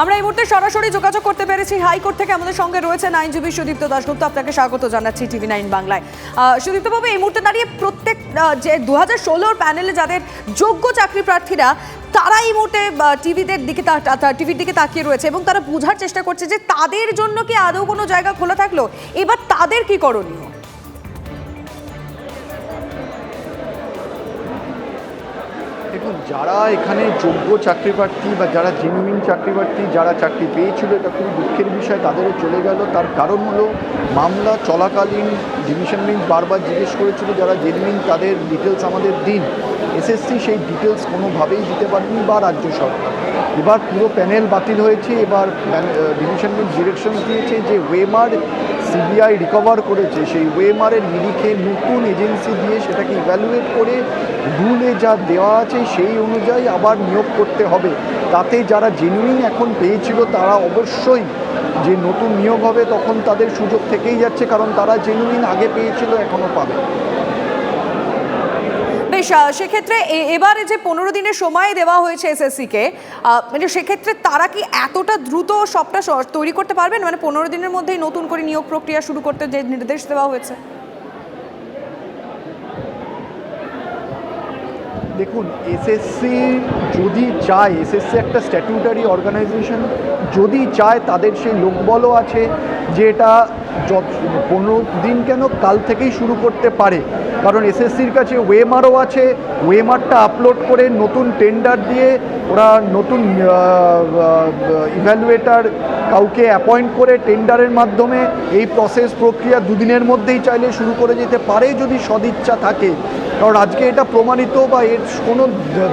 আমরা এই মুহূর্তে সরাসরি যোগাযোগ করতে পেরেছি। হাইকোর্ট থেকে আমাদের সঙ্গে রয়েছেন আইনজীবী সুদীপ্ত দাশগুপ্ত। আপনাকে স্বাগত জানাচ্ছি টিভি নাইন বাংলায়। সুদীপ্তবাবু এই মুহূর্তে দাঁড়িয়ে প্রত্যেক যে দু হাজার ষোলোর প্যানেলে যাদের যোগ্য চাকরি প্রার্থীরা, তারা এই মুহূর্তে টিভিদের দিকে টিভির দিকে তাকিয়ে রয়েছে এবং তারা বোঝার চেষ্টা করছে যে তাদের জন্য কি আদৌ কোনো জায়গা খোলা থাকল? এবার তাদের কি করণীয়? দেখুন, যারা এখানে যোগ্য চাকরি প্রার্থী বা যারা জেনুইন চাকরি প্রার্থী যারা চাকরি পেয়েছিল, এটা খুবই দুঃখের বিষয়, তাদেরও চলে গেল। তার কারণ হলো মামলা চলাকালীন ডিভিশন বেঞ্চ বারবার জিজ্ঞেস করেছিল যারা জেনুইন তাদের ডিটেলস আমাদের দিন। এসএসসি সেই ডিটেলস কোনোভাবেই দিতে পারেনি বা রাজ্য সরকার। এবার পুরো প্যানেল বাতিল হয়েছে, এবার ডিভিশন বেঞ্চ ডিরেকশন দিয়েছে যে ওয়েমার সিবিআই রিকভার করেছে, সেই ওয়েমারের নিরিখে নতুন এজেন্সি দিয়ে সেটাকে ইভ্যালুয়েট করে রুলে যা দেওয়া আছে সেই অনুযায়ী আবার নিয়োগ করতে হবে। তাতে যারা জেনুইন এখন পেয়েছিল তারা অবশ্যই যে নতুন নিয়োগ হবে তখন তাদের সুযোগ থেকেই যাচ্ছে, কারণ তারা জেনুইন আগে পেয়েছিল, এখনও পাবে। বেশ সেক্ষেত্রে এবারে যে পনেরো দিনের সময় দেওয়া হয়েছে এসএসসিকে মানে সেক্ষেত্রে তারা কি এতটা দ্রুত সবটা তৈরি করতে পারবেন? মানে পনেরো দিনের মধ্যেই নতুন করে নিয়োগ প্রক্রিয়া শুরু করতে যে নির্দেশ দেওয়া হয়েছে? দেখুন, এসএসসি যদি চায়, এসএসসি একটা স্ট্যাটিউটারি অর্গানাইজেশন, যদি চায় তাদের সেই লোকবলও আছে যে এটা পনেরো দিন কেন কাল থেকেই শুরু করতে পারে। কারণ এসএসসির কাছে ওয়েমারও আছে, ওয়েমারটা আপলোড করে নতুন টেন্ডার দিয়ে ওরা নতুন ইভ্যালুয়েটার কাউকে অ্যাপয়েন্ট করে টেন্ডারের মাধ্যমে এই প্রসেস প্রক্রিয়া দুদিনের মধ্যেই চাইলে শুরু করে যেতে পারে যদি সদিচ্ছা থাকে। কারণ আজকে এটা প্রমাণিত বা এর কোনো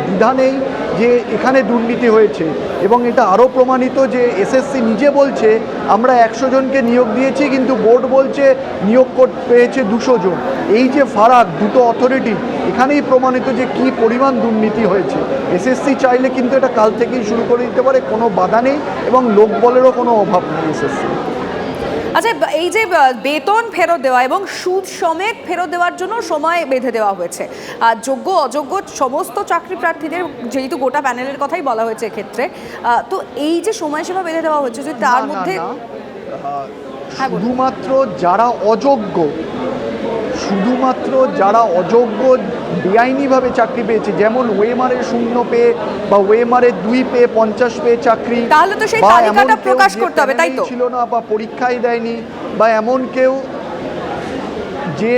দ্বিধা নেই যে এখানে দুর্নীতি হয়েছে। এবং এটা আরও প্রমাণিত যে এসএসসি নিজে বলছে, আমরা একশো জনকে নিয়োগ দিয়েছি, কিন্তু বোর্ড বলছে নিয়োগ পেয়েছে দুশো জন। এই যে ফারাক, দুটো অথরিটি এখানেই প্রমাণিত যে কি পরিমাণ দুর্নীতি হয়েছে। এসএসসি চাইলে কিন্তু এটা কাল থেকেই শুরু করে দিতে পারে, কোনো বাধা নেই, এবং লোকবলেরও কোনো অভাব নেই এসএসসি আচ্ছা এই যে বেতন ফেরত দেওয়া এবং সুদ সমেত ফেরত দেওয়ার জন্য সময় বেঁধে দেওয়া হয়েছে আর যোগ্য অযোগ্য সমস্ত চাকরি প্রার্থীদের যেহেতু গোটা প্যানেলের কথাই বলা হয়েছে এক্ষেত্রে তো এই যে সময়সীমা বেঁধে দেওয়া হয়েছে যে তার মধ্যে হ্যাঁ। শুধুমাত্র যারা অযোগ্য শুধুমাত্র যারা অযোগ্য বেআইনিভাবে চাকরি পেয়েছে যেমন ওয়েমারের শূন্য পেয়ে বা ওয়েমারের দুই পেয়ে পঞ্চাশ পেয়ে চাকরি তাহলে তো সেই বা তালিকাটা এমন কেউ প্রকাশ করতে হবে, তাই তো? ছিল না বা পরীক্ষাই দেয়নি বা এমন কেউ যে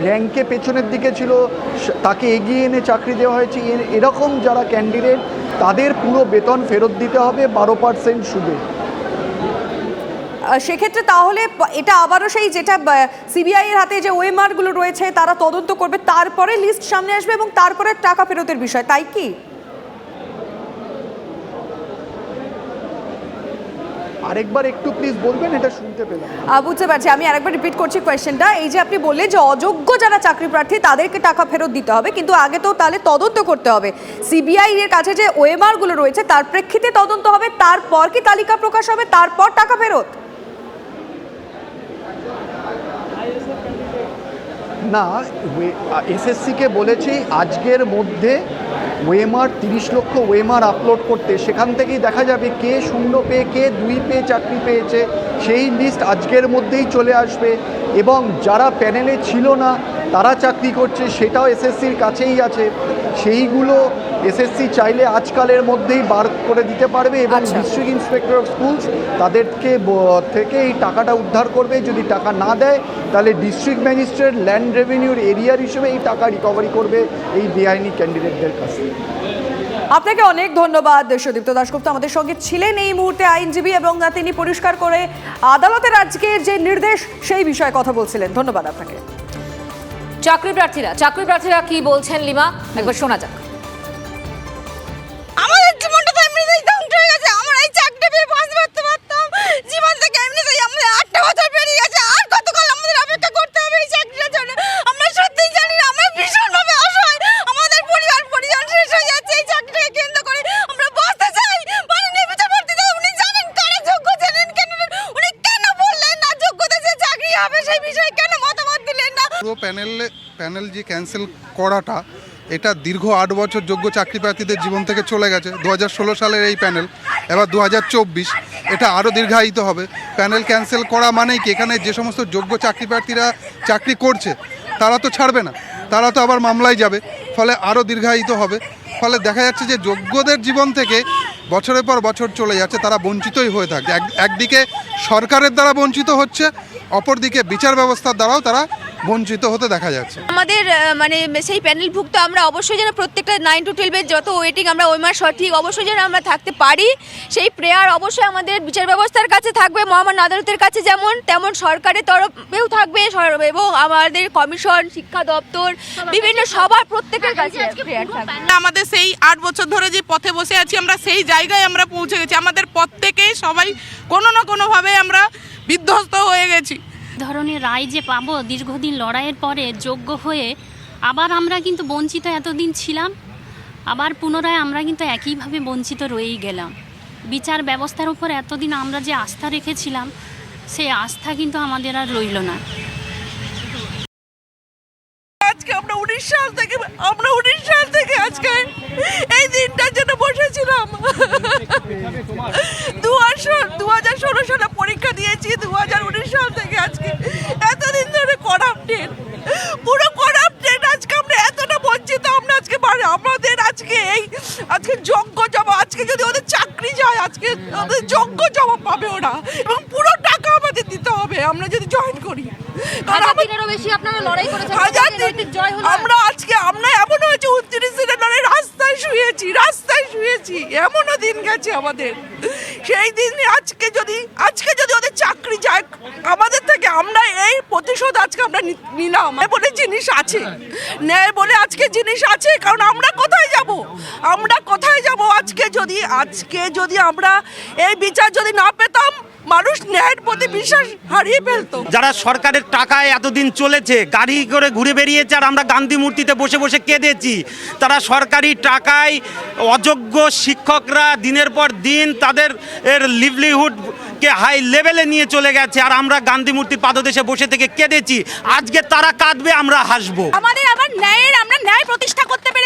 র্যাঙ্কে পেছনের দিকে ছিল তাকে এগিয়ে এনে চাকরি দেওয়া হয়েছে এরকম যারা ক্যান্ডিডেট তাদের পুরো বেতন ফেরত দিতে হবে বারো পার্সেন্ট সুদে সেক্ষেত্রে তাহলে এটা আবারও সেই যেটা সিবিআই এর হাতে যে ওয়েমারগুলো রয়েছে তারা তদন্ত করবে তারপরে লিস্ট সামনে আসবে এবং তারপরে টাকা ফেরতের বিষয় তাই কি? আরেকবার একটু প্লিজ বলবেন এটা শুনতে পেলাম। বুঝতে পারছি আমি আরেকবার রিপিট করছি কোয়েশ্চেনটা এই যে আপনি বললেন যে অযোগ্য যারা চাকরি প্রার্থী তাদেরকে টাকা ফেরত দিতে হবে কিন্তু আগে তো তাহলে তদন্ত করতে হবে। সিবিআই এর কাছে যে ওএমআরগুলো রয়েছে তার প্রেক্ষিতে তদন্ত হবে তারপর কি তালিকা প্রকাশ হবে তারপর টাকা ফেরত? না এসএসসিকে বলেছি আজকের মধ্যে ওয়েমার তিরিশ লক্ষ ওয়েমার আপলোড করতে। সেখান থেকেই দেখা যাবে কে শূন্য পেয়ে কে দুই পেয়ে চাকরি পেয়েছে। সেই লিস্ট আজকের মধ্যেই চলে আসবে। এবং যারা প্যানেলে ছিল না তারা চাকরি করছে সেটাও এসএসসির কাছেই আছে। সেইগুলো এসএসসি চাইলে আজকালের মধ্যেই বার করে দিতে পারবে এবং। ডিস্ট্রিক্ট ইন্সপেক্টর অফ স্কুলস তাদেরকে থেকে এই টাকাটা উদ্ধার করবে। যদি টাকা না দেয় তাহলে ডিস্ট্রিক্ট ম্যাজিস্ট্রেট ল্যান্ড রেভিনিউর এরিয়ার হিসেবে এই টাকা রিকভারি করবে এই বেআইনি ক্যান্ডিডেটদের কাছে। আপনাকে অনেক ধন্যবাদ সুদীপ্ত দাশগুপ্ত। আমাদের সঙ্গে ছিলেন এই মুহূর্তে আইনজীবী এবং তিনি পরিষ্কার করে আদালতের আজকের যে নির্দেশ সেই বিষয়ে কথা বলছিলেন। ধন্যবাদ আপনাকে। চাকরি প্রার্থীরা চাকরি প্রার্থীরা কি বলছেন লিমা? একবার শোনা যাক। সেই বিষয়ে কেন মতামত দিলেন না? পুরো প্যানেলে প্যানেল যে ক্যান্সেল করাটা, এটা দীর্ঘ আট বছর যোগ্য চাকরি প্রার্থীদের জীবন থেকে চলে গেছে। দু হাজার ষোলো সালের এই প্যানেল এবার দু হাজার চব্বিশ, এটা আরও দীর্ঘায়িত হবে। প্যানেল ক্যান্সেল করা মানেই কি? এখানে যে সমস্ত যোগ্য চাকরি প্রার্থীরা চাকরি করছে, তারা তো ছাড়বে না। তারা তো আবার মামলায় যাবে, ফলে আরও দীর্ঘায়িত হবে। ফলে দেখা যাচ্ছে যে যোগ্যদের জীবন থেকে বছরের পর বছর চলে যাচ্ছে, তারা বঞ্চিতই হয়ে এক একদিকে সরকারের দ্বারা বঞ্চিত হচ্ছে, অপরদিকে বিচার ব্যবস্থার দ্বারাও তারা বঞ্চিত হতে দেখা যাচ্ছে। আমাদের মানে সেই প্যানেলভুক্ত আমরা অবশ্যই যেন প্রত্যেকটা নাইন টু টুয়েলভের যত ওয়েটিং আমরা ওই মাস সঠিক অবশ্যই যেন আমরা থাকতে পারি। সেই প্রেয়ার অবশ্যই আমাদের বিচার ব্যবস্থার কাছে থাকবে মহামান্য আদালতের কাছে যেমন তেমন সরকারের তরফেও থাকবে এবং আমাদের কমিশন শিক্ষা দপ্তর বিভিন্ন সবার প্রত্যেকের কাছে প্রেয়ার আমাদের সেই আট বছর ধরে যে পথে বসে আছি আমরা সেই জায়গায় আমরা পৌঁছে গেছি। আমাদের প্রত্যেকেই সবাই কোনো না কোনোভাবে আমরা বিধ্বস্ত হয়ে গেছি। ধরনের রায় যে পাবো দীর্ঘদিন লড়াইয়ের পরে যোগ্য হয়ে, আবার আমরা কিন্তু বঞ্চিত এতদিন ছিলাম, আবার পুনরায় আমরা কিন্তু একইভাবে বঞ্চিত রয়েই গেলাম। বিচার ব্যবস্থার উপর এতদিন আমরা যে আস্থা রেখেছিলাম, সেই আস্থা কিন্তু আমাদের আর রইল না। আজকে আমরা উনিশ সাল থেকে, আমরা উনিশ সাল থেকে আজকে এই দিনটার জন্য বসেছিলাম দু হাজার দু হাজার ষোলো সালে পরীক্ষা দিয়েছি দু হাজার উনিশ সাল থেকে আজকে এতদিন ধরে করাপ্টেড পুরো করাপ্টেড আজকে আমরা এতটা বঞ্চিত আমরা আজকে পারি আমাদের আজকে এই আজকে যোগ্য জমা আজকে যদি ওদের চাকরি যায় আজকে ওদের যোগ্য জমা পাবে ওরা। এবং পুরো টাকা আমাদের দিতে হবে আমরা যদি জয়েন করি। আমার- লড়াই আজকে আমরা এমন হয়েছে উনত্রিশ দিনের ধরে রাস্তায় শুয়েছি রাস্তায় শুয়েছি এমনও দিন গেছে আমাদের। সেই দিন আজকে যদি আজকে যদি ওদের চাকরি যায় আমাদের থেকে আমরা এই প্রতিশোধ আজকে আমরা নিলাম। বলে জিনিস আছে। ন্যায় বলে আজকে জিনিস আছে কারণ আমরা কোথায় যাব? আজকে যদি আজকে যদি আমরা এই বিচার যদি না পেতাম মানুষ ন্যায়ের প্রতি বিশ্বাস হারিয়ে ফেলতো। যারা সরকারের টাকায় এতদিন চলেছে গাড়ি করে ঘুরে বেরিয়েছে আর আমরা গান্ধী মূর্তিতে বসে বসে কেঁদেছি তারা সরকারি টাকায় অযোগ্য শিক্ষকরা দিনের পর দিন তাদের এর লিভলিহুডকে হাই লেভেলে নিয়ে চলে গেছে আর আমরা গান্ধী মূর্তির পাদদেশে বসে থেকে কেঁদেছি। আজকে তারা কাঁদবে আমরা হাসবো। আমাদের আবার ন্যায়ের আমরা ন্যায় প্রতিষ্ঠা করতে পেরেছি।